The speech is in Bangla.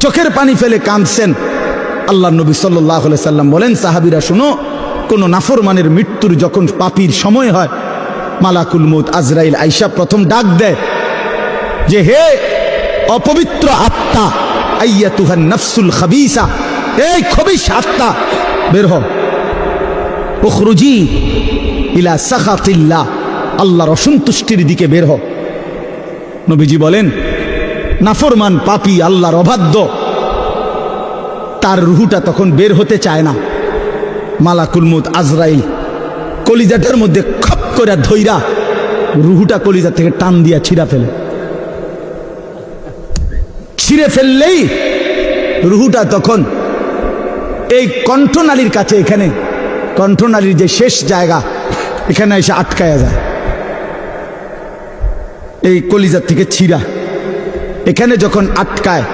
চোখের পানি ফেলে কাঁদছেন। আল্লাহ নবী সাল্লাহ সাল্লাম বলেন, সাহাবিরা, শুনো, কোনো নাফরমানের মৃত্যুর যখন পাপির সময় হয়, মালাকুল মুদ আজরাইল আইসা প্রথম ডাক দেয় যে, হে অপবিত্র আত্মা আইয়া তুহান নফসুল খাবিসা এই খবিস আত্মা, বের হ। ইলা সাখাতিল্লাহ, আল্লাহর অসন্তুষ্টির দিকে বের হ। নবীজি বলেন নাফরমান পাপি আল্লাহর অবাধ্য। তার রুহুটা তখন বের হতে চায় না। মালাকুল মুদ আজরাইল কলিজাটার মধ্যে খপ করে ধইরা রুহুটা কলিজা থেকে টান দিয়া ছিঁড়া ফেলে। ছিঁড়ে ফেললেই রুহুটা তখন এই কণ্ঠনালীর কাছে এখানে, কণ্ঠনালীর যে শেষ জায়গা, এখানে এসে আটকায়া যায়। এই কলিজার থেকে ছিঁড়া। এখানে যখন আটকায়